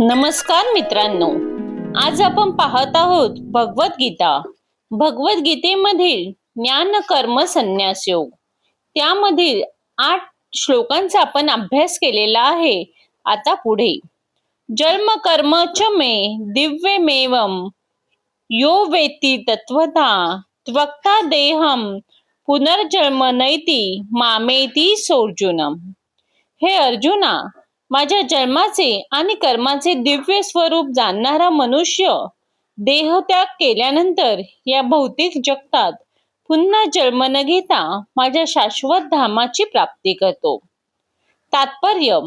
नमस्कार मित्रांनो. आज आपण पाहत आहोत भगवद्गीता. भगवद्गीतेमधील ज्ञान कर्म संन्यास योग. त्यामधील आठ श्लोकांचा आपण अभ्यास केलेला आहे. आता पुढे. जन्म कर्म च मे दिव्यमेवम यो वेती तत्वता त्वक्ता देहम पुनर्जन्म नैती मामेती सोर्जुनम हे अर्जुना माझ्या जन्माचे आणि कर्माचे दिव्य स्वरूप जाणणारा मनुष्य देहत्याग केल्यानंतर या भौतिक जगतात पुन्हा जन्म न घेता माझ्या शाश्वत धामाची प्राप्ती करतो. तात्पर्य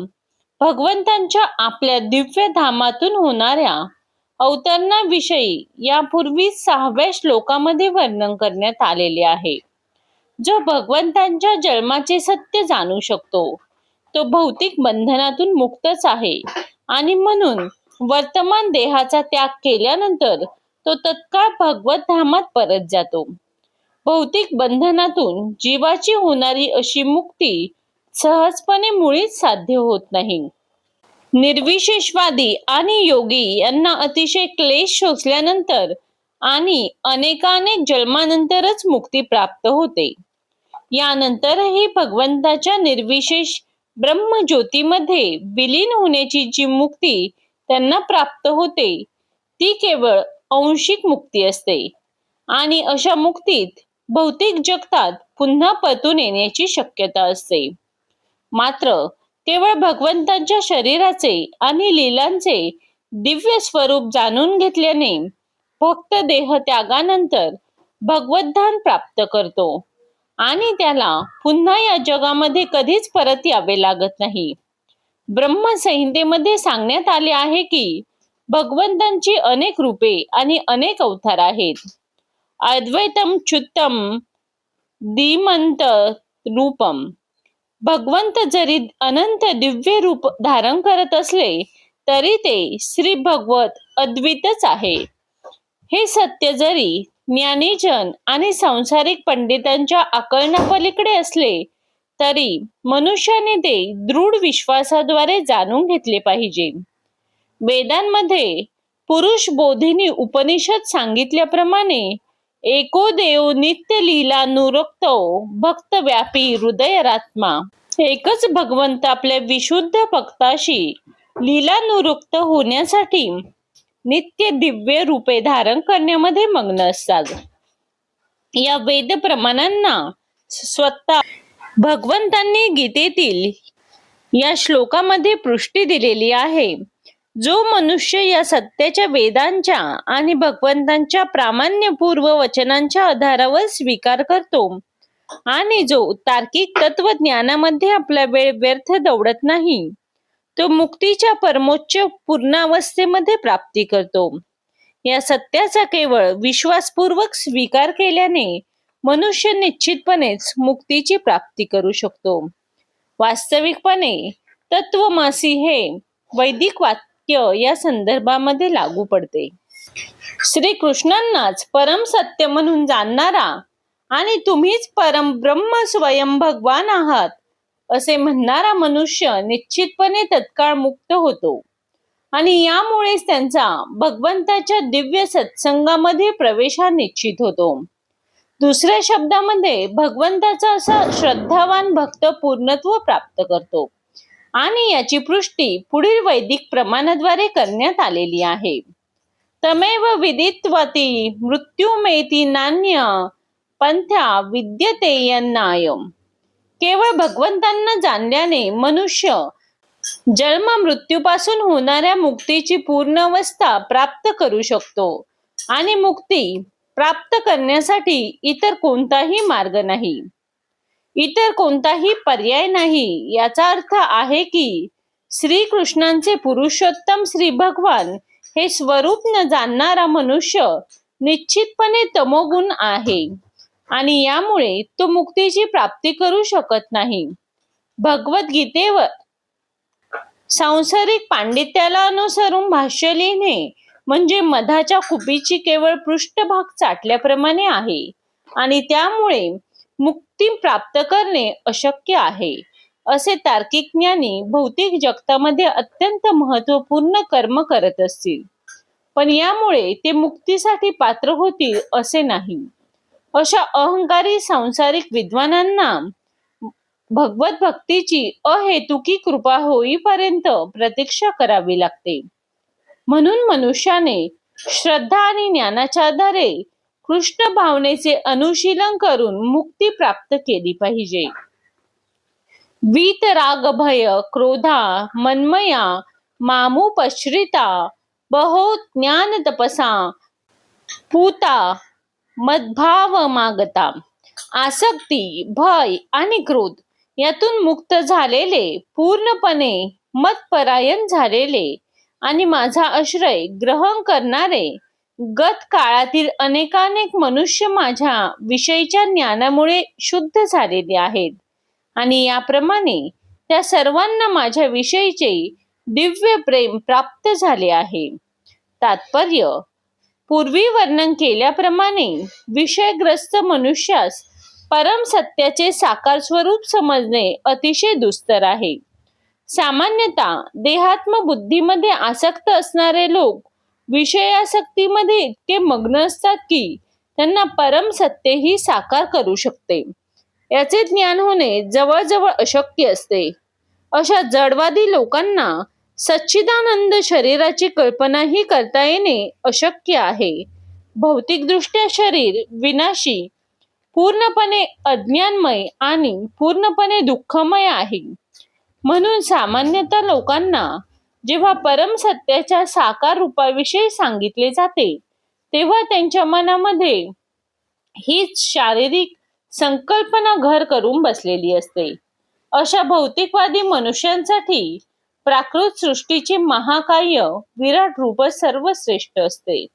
भगवंतांच्या आपल्या दिव्य धामातून होणाऱ्या अवतरणाविषयी यापूर्वी सहाव्या श्लोकामध्ये वर्णन करण्यात आलेले आहे. जो भगवंतांच्या जन्माचे सत्य जाणू शकतो तो भौतिक बंधनातून मुक्तच आहे. आणि म्हणून वर्तमान देहाचा त्याग केल्यानंतर तो तत्काळ भगवत धामात परत जातो. भौतिक बंधनातून जीवाची होणारी अशी मुक्ती सहजपणे मुळीच साध्य होत नाही. निर्विशेषवादी आणि योगी यांना अतिशय क्लेश शोषल्यानंतर आणि अनेकानेक जन्मानंतरच मुक्ती प्राप्त होते. यानंतरही भगवंताच्या निर्विशेष ब्रह्मज्योतीमध्ये विलीन होण्याची जी मुक्ती त्यांना प्राप्त होते ती केवळ अंशिक मुक्ती असते. आणि अशा मुक्तीत भौतिक जगतात पुन्हा परतून येण्याची शक्यता असते. मात्र केवळ भगवंतांच्या शरीराचे आणि लीलांचे दिव्य स्वरूप जाणून घेतल्याने भक्त देह त्यागानंतर भगवद्धान प्राप्त करतो. आणि त्याला पुन्हा या जगामध्ये कधीच परत यावे लागत नाही. ब्रह्मसंहितेमध्ये सांगण्यात आले आहे की भगवंतांची अनेक रूपे आणि अनेक अवतार आहेत. अद्वैतम चुत्तम दिमंत रूपम. भगवंत जरी अनंत दिव्य रूप धारण करत असले तरी ते श्री भगवत अद्वितच आहे. हे सत्य जरी ज्ञानीजन आणि सांसारिक पंडितांच्या आकलनापलीकडे असले तरी मनुष्याने ते दृढ विश्वासाद्वारे जाणून घेतले पाहिजे. वेदांमध्ये पुरुष बोधिनी उपनिषद सांगितल्याप्रमाणे एको देव नित्य लीला नुरक्तो भक्त व्यापी हृदयरात्मा. एकच भगवंत आपल्या विशुद्ध भक्ताशी लीला नुरुक्त होण्यासाठी नित्य दिव्य रूपे धारण करण्यामध्ये मग्न असतात या वेद प्रमाणांना स्वतः भगवंतांनी गीतेतील या श्लोकामध्ये पुष्टी दिलेली आहे. जो मनुष्य या सत्याच्या वेदांच्या आणि भगवंतांच्या प्रामाण्यपूर्व वचनांच्या आधारावर स्वीकार करतो आणि जो तार्किक तत्वज्ञानामध्ये आपला वेळ व्यर्थ दौडत नाही. तो मुक्तीच्या परमोच्च पूर्णावस्थेमध्ये प्राप्ती करतो. या सत्याचा केवळ विश्वासपूर्वक स्वीकार केल्याने मनुष्य निश्चितपणेच मुक्तीची प्राप्ती करू शकतो. वास्तविकपणे तत्वमासी हे वैदिक वाक्य या संदर्भामध्ये लागू पडते. श्री कृष्णांनाच परम सत्य म्हणून जाणणारा आणि तुम्हीच परम ब्रह्म स्वयं भगवान आहात असे म्हणणारा मनुष्य निश्चितपणे तत्काळ मुक्त होतो. आणि यामुळेच त्यांचा भगवंताच्या दिव्य सत्संगामध्ये प्रवेश हा निश्चित होतो. दुसऱ्या शब्दामध्ये भगवंताचा असा श्रद्धावान भक्त पूर्णत्व प्राप्त करतो आणि याची पुष्टी पुढील वैदिक प्रमाणाद्वारे करण्यात आलेली आहे. तमेव विदित्वती मृत्युमेती नान्य पंथ्या विद्यते यन्नायम. केवळ भगवंतांना जाणल्याने मनुष्य जन्म मृत्यूपासून होणाऱ्या मुक्तीची पूर्ण अवस्था प्राप्त करू शकतो आणि मुक्ती प्राप्त करण्यासाठी इतर कोणताही मार्ग नाही. इतर कोणताही पर्याय नाही याचा अर्थ आहे की श्री कृष्णांचे पुरुषोत्तम श्री भगवान हे स्वरूप न जाणणारा मनुष्य निश्चितपणे तमोगुण आहे. आणि यामुळे तो मुक्तीची प्राप्ती करू शकत नाही. भगवद्गीतेवर सांसारिक पांडित्याला अनुसरून भाष्य लिहिणे म्हणजे मधाच्या कुपीची केवळ पृष्ठभाग चाटल्याप्रमाणे आहे आणि त्यामुळे मुक्ती प्राप्त करणे अशक्य आहे असे तार्किक ज्ञानी भौतिक जगतामध्ये अत्यंत महत्त्वपूर्ण कर्म करत असतील. पण यामुळे ते मुक्तीसाठी पात्र होतील असे नाही. अशा अहंकारी सांसारिक विद्वानांना भगवत भक्तीची अहेतुकी कृपा होईपर्यंत प्रतीक्षा करावी लागते. म्हणून मनुष्याने श्रद्धा आणि ज्ञानाच्या आधारे कृष्ण भावनेचे अनुशीलन करून मुक्ती प्राप्त केली पाहिजे. वीत राग भय क्रोधा मनमया मामुपश्रिता बहो ज्ञान तपसा पूता मदभाव मागता. आसक्ती भय आणि क्रोध यातून मुक्त झालेले पूर्णपणे मतपरायण झालेले आणि माझा आश्रय ग्रहण करणारे गत काळातील अनेकानेक मनुष्य माझ्या विषयीच्या ज्ञानामुळे शुद्ध झालेले आहेत. आणि याप्रमाणे त्या सर्वांना माझ्या विषयीचे दिव्य प्रेम प्राप्त झाले आहे. तात्पर्य पूर्वी वर्णन केल्याप्रमाणे विषयग्रस्त मनुष्यास परम सत्याचे साकार स्वरूप समजणे अतिशय दुस्तर आहे. सामान्यतः देहात्म बुद्धीमध्ये आसक्त असणारे लोक विषयासक्तीमध्ये इतके मग्न असतात की त्यांना परम सत्य साकार करू शकते. याचे ज्ञान होणे जवळजवळ अशक्य असते. अशा जडवादी लोकांना सच्चिदानंद शरीराची कल्पनाही करता येणे अशक्य आहे. भौतिकदृष्ट्या शरीर विनाशी पूर्णपणे अज्ञानमय आणि पूर्णपणे दुःखमय आहे. म्हणून सामान्यतः लोकांना जेव्हा परम सत्याच्या साकार रूपाविषयी सांगितले जाते तेव्हा त्यांच्या मनामध्ये हीच शारीरिक संकल्पना घर करून बसलेली असते. अशा भौतिकवादी मनुष्यांसाठी प्राकृत सृष्टीचे महाकाय विराट रूप सर्वश्रेष्ठ असते.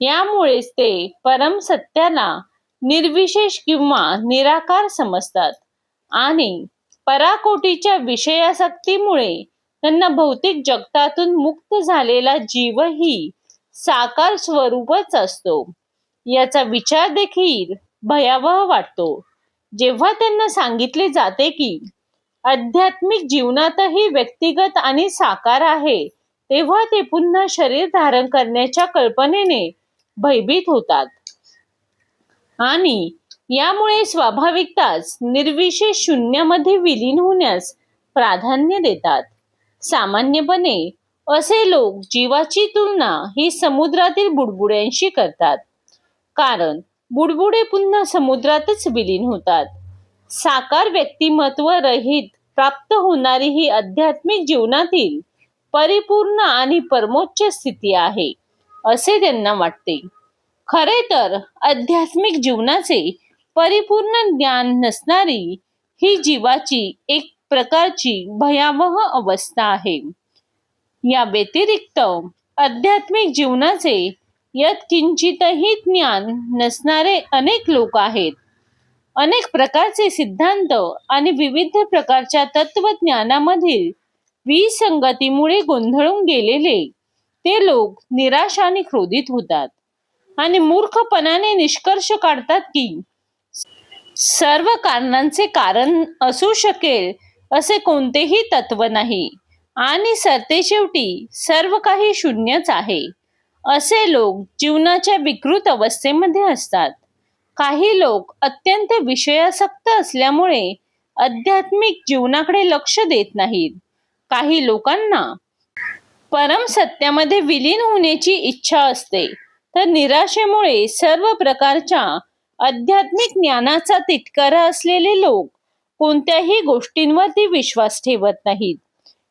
यामुळेच ते परम सत्याला निर्विशेष किंवा निराकार समजतात आणि पराकोटीच्या विषयासक्तीमुळे त्यांना भौतिक जगतातून मुक्त झालेला जीवही साकार स्वरूपच असतो. याचा विचार देखील भयावह वाटतो. जेव्हा त्यांना सांगितले जाते की आध्यात्मिक जीवनातही व्यक्तिगत आणि साकार आहे. तेव्हा ते पुन्हा शरीर धारण करण्याच्या कल्पनेने भयभीत होतात. आणि यामुळे स्वाभाविकताच निर्विशेष शून्यामध्ये विलीन होण्यास प्राधान्य देतात. सामान्यपणे असे लोक जीवाची तुलना ही समुद्रातील बुडबुड्यांशी करतात. कारण बुडबुडे पुन्हा समुद्रातच विलीन होतात. साकार व्यक्तिमत्व रहित प्राप्त होणारी ही आध्यात्मिक जीवनातील परिपूर्ण आणि परमोच्च स्थिती आहे असे त्यांना वाटते. खरे तर आध्यात्मिक जीवनाचे परिपूर्ण ज्ञान नसणारी ही जीवाची एक प्रकारची भयावह अवस्था आहे. या व्यतिरिक्त आध्यात्मिक जीवनाचे यत किंचितही ज्ञान नसणारे अनेक लोक आहेत अनेक प्रकारचे सिद्धांत आणि विविध प्रकारच्या तत्वज्ञानामधील विसंगतीमुळे गोंधळून गेलेले ते लोक निराश आणि क्रोधित होतात आणि मूर्खपणाने निष्कर्ष काढतात की सर्व कारणांचे कारण असू शकेल असे कोणतेही तत्व नाही आणि सरते शेवटी सर्व काही शून्यच आहे असे लोक जीवनाच्या विकृत अवस्थेमध्ये असतात. काही लोक अत्यंत विषयासक्त असल्यामुळे आध्यात्मिक जीवनाकडे लक्ष देत नाहीत. काही लोकांना परम सत्यामध्ये विलीन होण्याची इच्छा असते. तर निराशेमुळे सर्व प्रकारच्या आध्यात्मिक ज्ञानाचा तिटकारा असलेले लोक कोणत्याही गोष्टींवरती विश्वास ठेवत नाहीत.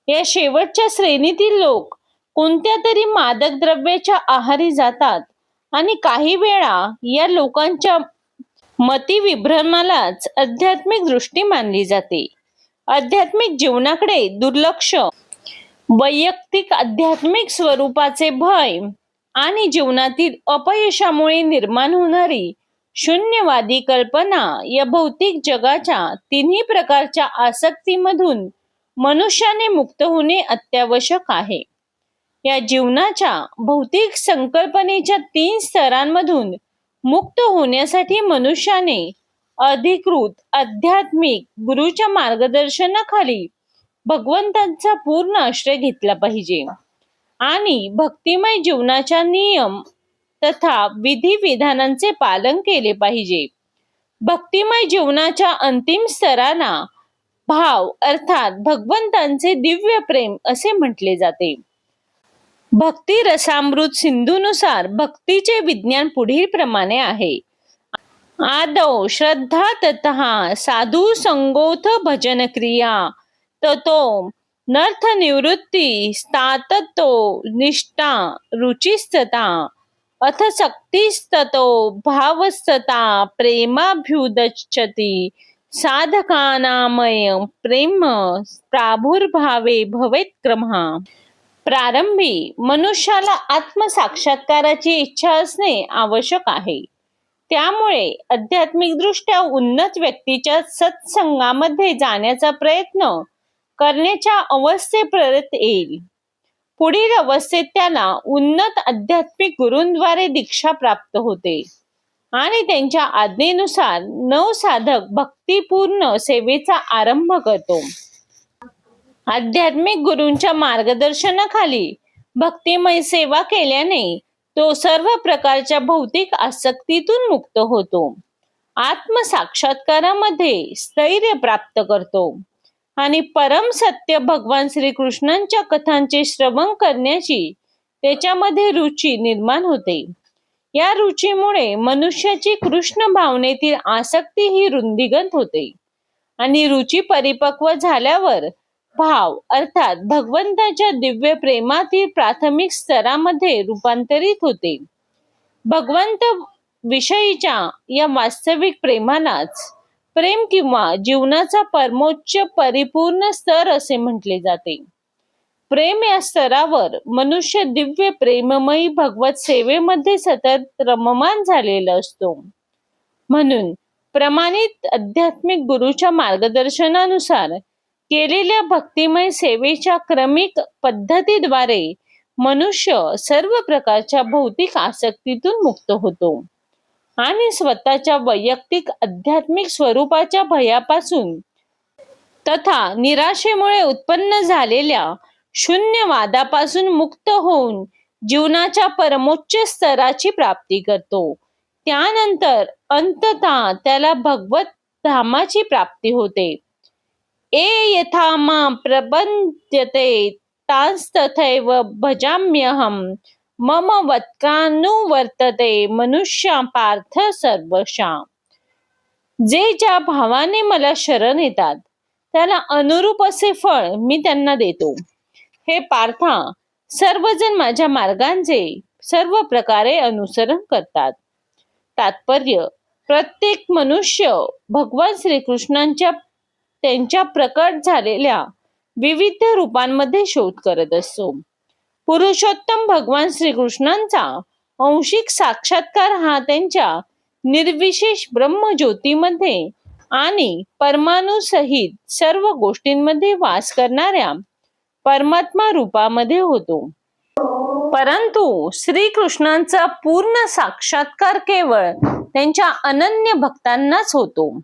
या शेवटच्या श्रेणीतील लोक कोणत्या तरी मादक द्रव्याच्या आहारी जातात आणि काही वेळा या लोकांच्या मती विभ्रमालाच आध्यात्मिक दृष्टी मानली जाते. आध्यात्मिक जीवनाकडे दुर्लक्ष वैयक्तिक आध्यात्मिक स्वरूपाचे भय आणि जीवनातील अपयशामुळे निर्माण होणारी शून्यवादी कल्पना या भौतिक जगाच्या तिन्ही प्रकारच्या आसक्तीमधून मनुष्याने मुक्त होणे अत्यावश्यक आहे. या जीवनाच्या भौतिक संकल्पनेच्या तीन स्तरांमधून मुक्त होण्यासाठी मनुष्याने अधिकृत आध्यात्मिक गुरुच्या मार्गदर्शनाखाली भगवंतांचा पूर्ण आश्रय घेतला पाहिजे. आणि भक्तिमय जीवनाच्या नियम तथा विधी विधानांचे पालन केले पाहिजे. भक्तिमय जीवनाच्या अंतिम स्तराला भाव अर्थात भगवंतांचे दिव्य प्रेम असे म्हटले जाते. भक्ती रसामृत सिंधूनुसार भक्तीचे विज्ञान पुढील प्रमाणे आहे. आदौ श्रद्धा ततः साधू संगोथ भजन क्रिया ततो नर्थ निवृत्ती स्थाततो निष्ठा रुचिस्तता अथ सक्तीस्ततो भावस्तता प्रेमाभ्युदच्छति साधकानामय प्रेम प्राभुर्भावे भवेत क्रमः। प्रारंभी मनुष्याला आत्मसाक्षात्काराची इच्छा असणे आवश्यक आहे. त्यामुळे आध्यात्मिक दृष्ट्या उन्नत व्यक्तीच्या सत्संगामध्ये जाण्याचा प्रयत्न करण्याच्या अवस्थेपर्यंत येईल. पुढील अवस्थेत त्याला उन्नत आध्यात्मिक गुरूंद्वारे दीक्षा प्राप्त होते आणि त्यांच्या आज्ञेनुसार नव साधक भक्तिपूर्ण सेवेचा आरंभ करतो. आध्यात्मिक गुरूंच्या मार्गदर्शनाखाली भक्तिमय सेवा केल्याने तो सर्व प्रकारच्या भौतिक आसक्तीतून मुक्त होतो. आत्मसाक्षात्कारामध्ये स्थैर्य प्राप्त करतो आणि परम सत्य भगवान श्रीकृष्णांच्या कथांचे श्रवण करण्याची त्याच्यामध्ये रुची निर्माण होते. या रुचीमुळे मनुष्याची कृष्ण भावनेतील आसक्ती ही रुंदीगत होते आणि रुची परिपक्व झाल्यावर भाव अर्थात भगवंताच्या दिव्य प्रेमातील प्राथमिक स्तरामध्ये रूपांतरित होते. भगवंत विषयीच्या या वास्तविक प्रेमालाच प्रेम किंवा जीवनाचा परमोच्च परिपूर्ण स्तर असे म्हटले जाते. प्रेम या स्तरावर मनुष्य दिव्य प्रेममयी भगवत सेवेमध्ये सतत रममान झालेला असतो. म्हणून प्रमाणित आध्यात्मिक गुरुच्या मार्गदर्शनानुसार केलेल्या भक्तिमय सेवेच्या क्रमिक पद्धतीद्वारे मनुष्य सर्व प्रकारच्या भौतिक आसक्तीतून मुक्त होतो. आणि स्वतःच्या वैयक्तिक आध्यात्मिक स्वरूपाच्या भयापासून तथा निराशेमुळे उत्पन्न झालेल्या शून्यवादापासून मुक्त होऊन जीवनाच्या परमोच्च स्तराची प्राप्ती करतो. त्यानंतर अंततः त्याला भगवत धामाची प्राप्ती होते. ए यथा मा प्रबंध्यते तांस्तथैव भजाम्यहं। मम वत्कानुवर्तते मनुष्या पार्थ सर्वशा। जे ज्या भावाने मला शरण येतात त्याला अनुरूप असे फळ मी त्यांना देतो। हे पार्था सर्वजण माझ्या मार्गांचे सर्व प्रकारे अनुसरण करतात। तात्पर्य प्रत्येक मनुष्य भगवान श्रीकृष्णांच्या त्यांच्या प्रकट झालेल्या विविध रूपांमध्ये शोध करत असतो पुरुषोत्तम भगवान श्रीकृष्णांचा अंशिक साक्षात्कार हा त्यांच्या निर्विशेष ब्रह्मज्योतीमध्ये आणि परमाणुसहित सर्व गोष्टींमध्ये वास करणाऱ्या परमात्मा रूपामध्ये होतो. परंतु श्रीकृष्णांचा पूर्ण साक्षात्कार केवळ त्यांच्या अनन्य भक्तांनाच होतो.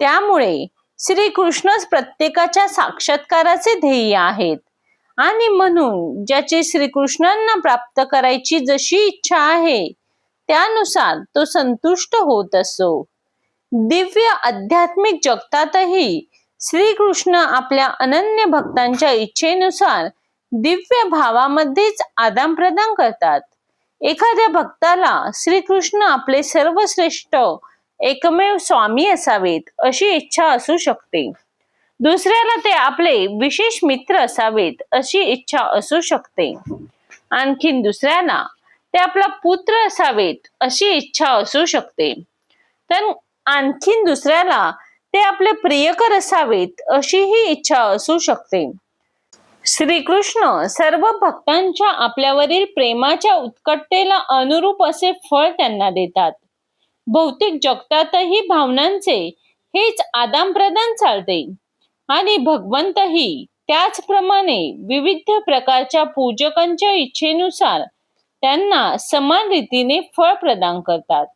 त्यामुळे श्रीकृष्णच प्रत्येकाच्या साक्षात्काराचे ध्येय आहेत. आणि म्हणून ज्याची श्रीकृष्णांना प्राप्त करायची जशी इच्छा आहे त्यानुसार तो संतुष्ट होत असो. दिव्य आध्यात्मिक जगतातही श्रीकृष्ण आपल्या अनन्य भक्तांच्या इच्छेनुसार दिव्य भावामध्येच आदान प्रदान करतात. एखाद्या भक्ताला श्रीकृष्ण आपले सर्वश्रेष्ठ एकमेव स्वामी असावेत अशी इच्छा असू शकते. दुसऱ्याला ते आपले विशेष मित्र असावेत अशी इच्छा असू शकते. आणखीन दुसऱ्याला ते आपला पुत्र असावेत अशी इच्छा असू शकते. तर आणखीन दुसऱ्याला ते आपले प्रियकर असावेत अशीही इच्छा असू शकते. श्रीकृष्ण सर्व भक्तांच्या आपल्यावरील प्रेमाच्या उत्कटतेला अनुरूप असे फळ त्यांना देतात. भौतिक जगतातही भावनांचे हेच आदान प्रदान चालते. आणि भगवंतही त्याचप्रमाणे विविध प्रकारच्या पूजकांच्या इच्छेनुसार त्यांना समान रीतीने फळ प्रदान करतात.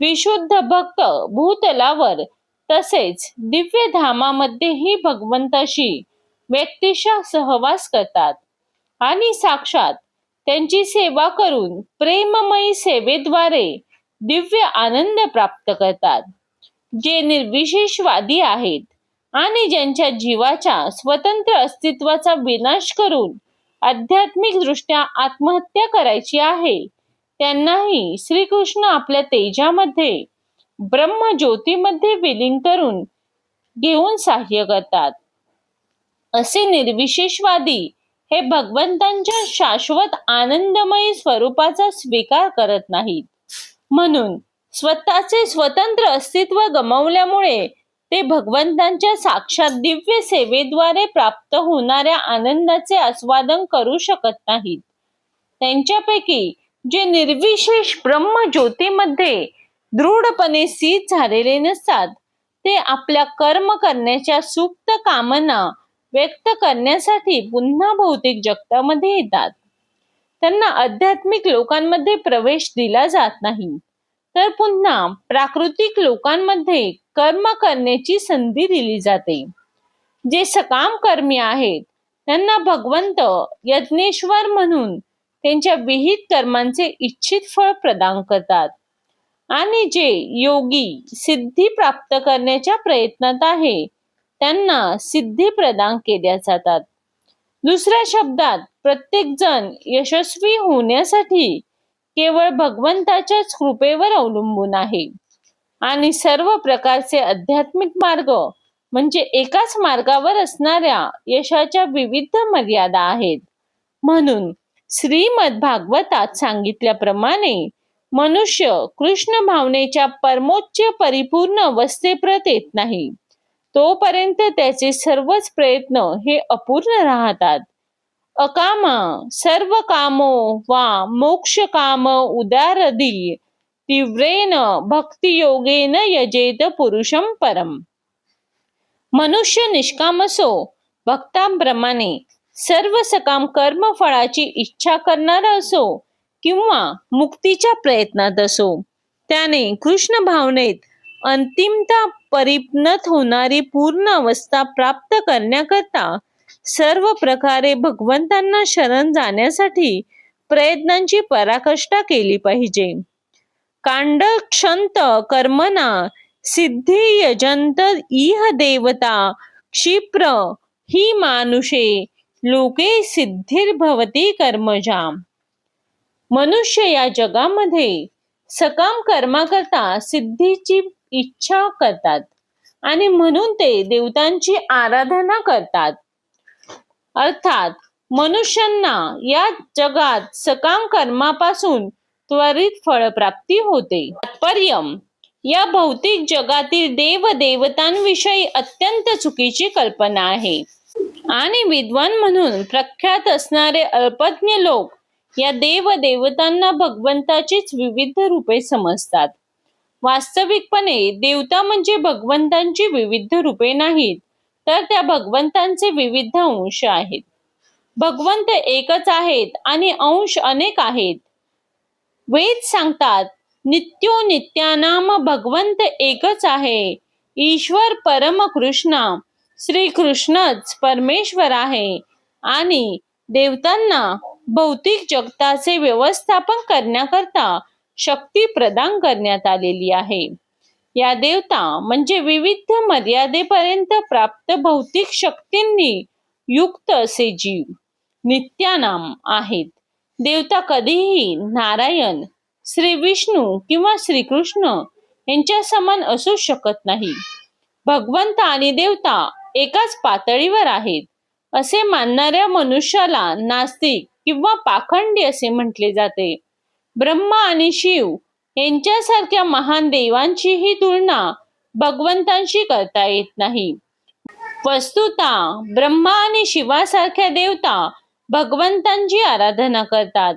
विशुद्ध भक्त भूतलावर तसेच दिव्य धामामध्येही भगवंताशी व्यक्तिशः सहवास करतात. आणि साक्षात त्यांची सेवा करून प्रेममयी सेवेद्वारे दिव्य आनंद प्राप्त करतात. जे निर्विशेषवादी आहेत आणि ज्यांच्या जीवाच्या स्वतंत्र अस्तित्वाचा विनाश करून आध्यात्मिक दृष्ट्या आत्महत्या करायची आहे त्यांनाही श्रीकृष्ण आपल्या तेजामध्ये ब्रह्म ज्योतीमध्ये विलीन करून घेऊन सहाय्य करतात. असे निर्विशेषवादी हे भगवंतांच्या शाश्वत आनंदमयी स्वरूपाचा स्वीकार करत नाहीत. म्हणून स्वतःचे स्वतंत्र अस्तित्व गमावल्यामुळे ते भगवंतांच्या साक्षात दिव्य सेवेद्वारे प्राप्त होणाऱ्या आनंदाचे आस्वादन करू शकत नाहीत. त्यांच्यापैकी जे निर्विशेष ब्रह्म ज्योतीमध्ये दृढपणे स्थित झालेले नसतात ते आपल्या कर्म करण्याच्या सुप्त कामना व्यक्त करण्यासाठी पुन्हा भौतिक जगतामध्ये येतात. त्यांना आध्यात्मिक लोकांमध्ये प्रवेश दिला जात नाही. तर पुन्हा प्राकृतिक लोकांमध्ये कर्म करण्याची संधी दिली जाते. जे सकाम कर्मी आहेत त्यांना भगवंत यज्ञेश्वर म्हणून त्यांच्या विहित कर्मांचे इच्छित फळ प्रदान करतात. आणि जे योगी सिद्धी प्राप्त करण्याच्या प्रयत्नात आहे त्यांना सिद्धी प्रदान केल्या जातात. दुसऱ्या शब्दात प्रत्येक जण यशस्वी होण्यासाठी केवळ भगवंताच्याच कृपेवर अवलंबून आहे. आणि सर्व प्रकारचे आध्यात्मिक मार्ग म्हणजे एकाच मार्गावर असणाऱ्या यशाच्या विविध मर्यादा आहेत. म्हणून श्रीमद भागवतात सांगितल्याप्रमाणे मनुष्य कृष्ण भावनेच्या परमोच्च परिपूर्ण अवस्थेप्रत येत नाही. तोपर्यंत त्याचे सर्वच प्रयत्न हे अपूर्ण राहतात. अकामा सर्व कामो वा मोक्ष काम उदारदी तीव्रेन भक्तियोगेन यजेत पुरुषम परम। मनुष्य निष्काम असो भक्तांप्रमाणे सर्व सकाम कर्म फळाची इच्छा करणारा असो किंवा मुक्तीच्या प्रयत्नात असो त्याने कृष्ण भावनेत अंतिमता परिणत होणारी पूर्ण अवस्था प्राप्त करण्याकरता सर्व प्रकारे भगवंतांना शरण जाण्यासाठी प्रयत्नांची पराकष्टा केली पाहिजे. कांडक्षंत कर्मना सिद्धी यजंत इह देवता क्षिप्र ही मानुषे लोके सिद्धिर्भवती कर्मजा. मनुष्य या जगामध्ये सकाम कर्माकरता सिद्धीची इच्छा करतात आणि म्हणून ते देवतांची आराधना करतात. अर्थात मनुष्यांना या जगात सकाम कर्मापासून त्वरित फळप्राप्ती होते. तात्पर्य या भौतिक जगातील देव देवतांविषयी अत्यंत चुकीची कल्पना आहे. आणि विद्वान म्हणून प्रख्यात असणारे अल्पज्ञ लोक या देव देवतांना भगवंताचीच विविध रूपे समजतात. वास्तविकपणे देवता म्हणजे भगवंतांची विविध रूपे नाहीत. तर त्या भगवंतांचे विविध अंश आहेत. भगवंत एकच आहेत आणि अंश अनेक आहेत. वेद सांगतात नित्यो नित्यानाम भगवंत एकच आहे. ईश्वर परम कृष्ण श्रीकृष्णच परमेश्वर आहे. आणि देवतांना भौतिक जगताचे व्यवस्थापन करण्याकरता शक्ती प्रदान करण्यात आलेली आहे. या देवता म्हणजे विविध मर्यादेपर्यंत प्राप्त भौतिक शक्तींनी युक्त असे जीव नित्यानाम आहेत. देवता कधीही नारायण श्री विष्णू किंवा श्रीकृष्ण यांच्या समान असू शकत नाही. भगवंत आणि देवता एकाच पातळीवर आहेत असे मानणाऱ्या मनुष्याला नास्तिक किंवा पाखंडी असे म्हटले जाते. ब्रह्मा आणि शिव यांच्यासारख्या महान देवांचीही तुलना भगवंतांशी करता येत नाही. वस्तुता ब्रह्मा आणि शिवासारख्या देवता भगवंतांची आराधना करतात.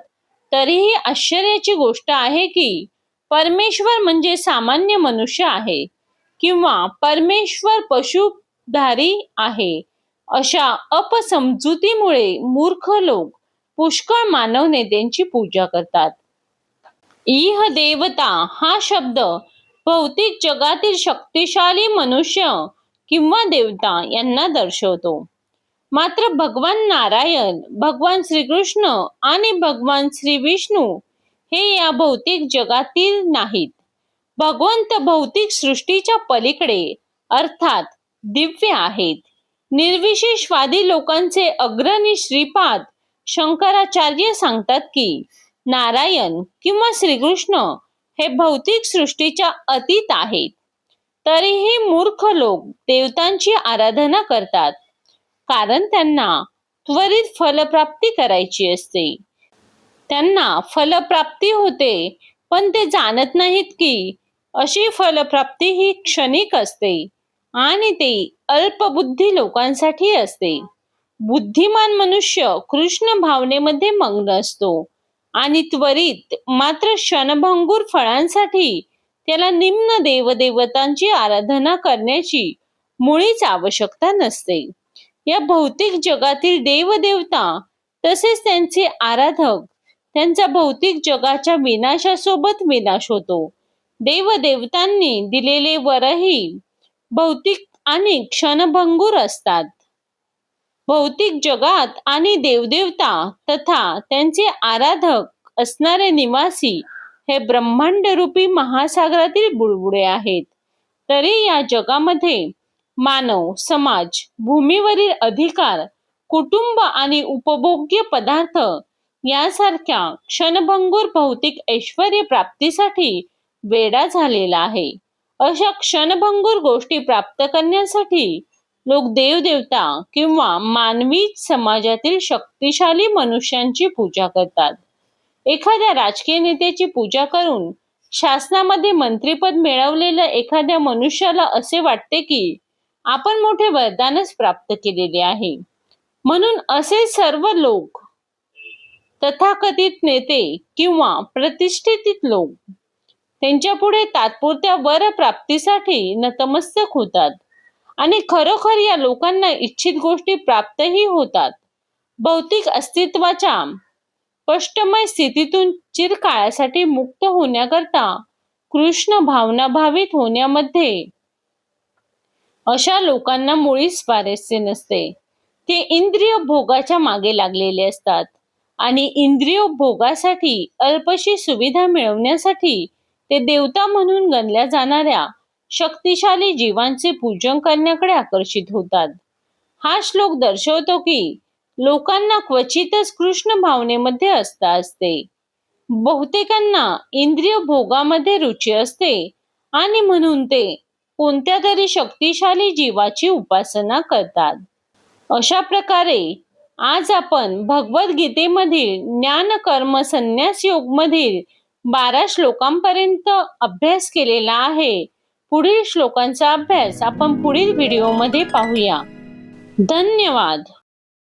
तरीही आश्चर्याची गोष्ट आहे की परमेश्वर म्हणजे सामान्य मनुष्य आहे किंवा परमेश्वर पशुधारी आहे. अशा अपसमजुतीमुळे मूर्ख लोक पुष्कळ मानव नेत्यांची पूजा करतात. इह देवता हा शब्द भौतिक जगातील शक्तिशाली मनुष्य किंवा देवता यांना दर्शवतो. मात्र भगवान नारायण भगवान श्रीकृष्ण आणि भगवान श्री विष्णू हे या भौतिक जगातील नाहीत. भगवंत भौतिक सृष्टीच्या पलीकडे अर्थात दिव्य आहेत. निर्विशेषवादी लोकांचे अग्रणी श्रीपाद शंकराचार्य सांगतात की नारायण किंवा श्रीकृष्ण हे भौतिक सृष्टीच्या अतीत आहेत. तरीही मूर्ख लोक देवतांची आराधना करतात. कारण त्यांना त्वरित फलप्राप्ती करायची असते. त्यांना फलप्राप्ती होते पण ते जाणत नाहीत की अशी फलप्राप्ती ही क्षणिक असते आणि ते अल्पबुद्धी लोकांसाठी असते. बुद्धिमान मनुष्य कृष्ण भावनेमध्ये मग्न असतो. आणि त्वरित मात्र क्षणभंगूर फळांसाठी त्याला निम्न देवदेवतांची आराधना करण्याची मुळीच आवश्यकता नसते. या भौतिक जगातील देवदेवता तसेच त्यांचे आराधक त्यांचा भौतिक जगाच्या विनाशासोबत विनाश होतो. देवदेवतांनी दिलेले वरही भौतिक आणि क्षणभंगूर असतात. भौतिक जगात आणि देवदेवता तथा त्यांचे आराधक असणारे निवासी हे ब्रह्मांड रूपी महासागरातील बुडबुडे आहेत. तरी या जगामध्ये मानव समाज भूमीवरील अधिकार कुटुंब आणि उपभोग्य पदार्थ यासारख्या क्षणभंगूर भौतिक ऐश्वर प्राप्तीसाठी वेडा झालेला आहे. अशा क्षणभंगूर गोष्टी प्राप्त करण्यासाठी लोक देवदेवता किंवा मानवी समाजातील शक्तिशाली मनुष्यांची पूजा करतात. एखाद्या राजकीय नेत्याची पूजा करून शासनामध्ये मंत्रीपद मिळवलेल्या एखाद्या मनुष्याला असे वाटते की आपण मोठे वरदानच प्राप्त केलेले आहे. म्हणून असे सर्व लोक तथाकथित नेते किंवा प्रतिष्ठित लोक त्यांच्या पुढे तात्पुरत्या वर प्राप्तीसाठी नतमस्तक होतात. आणि खरोखर या लोकांना इच्छित गोष्टी प्राप्तही होतात. भौतिक अस्तित्वाच्या स्पष्टमय स्थितीतून चिरकाळासाठी मुक्त होण्याकरता कृष्ण भावना भावित होण्यामध्ये अशा लोकांना मुळीच स्वारस्य नसते. ते इंद्रिय भोगाच्या मागे लागलेले असतात आणि इंद्रिय भोगासाठी अल्पशी सुविधा मिळवण्यासाठी ते देवता म्हणून गणल्या जाणाऱ्या शक्तिशाली जीवांचे पूजन करण्याकडे आकर्षित होतात. हा श्लोक दर्शवतो की लोकांना क्वचितच कृष्ण भावनेमध्ये असता असते. बहुतेकांना इंद्रिय भोगामध्ये रुची असते आणि म्हणून ते कोणत्या तरी शक्तिशाली जीवाची उपासना करतात. अशा प्रकारे आज आपण भगवद्गीतेमधील ज्ञान कर्म संन्यास योग मधील बारा श्लोकांपर्यंत अभ्यास केलेला आहे. पुढील श्लोकांचा अभ्यास आपण पुढील व्हिडिओमध्ये पाहूया. धन्यवाद.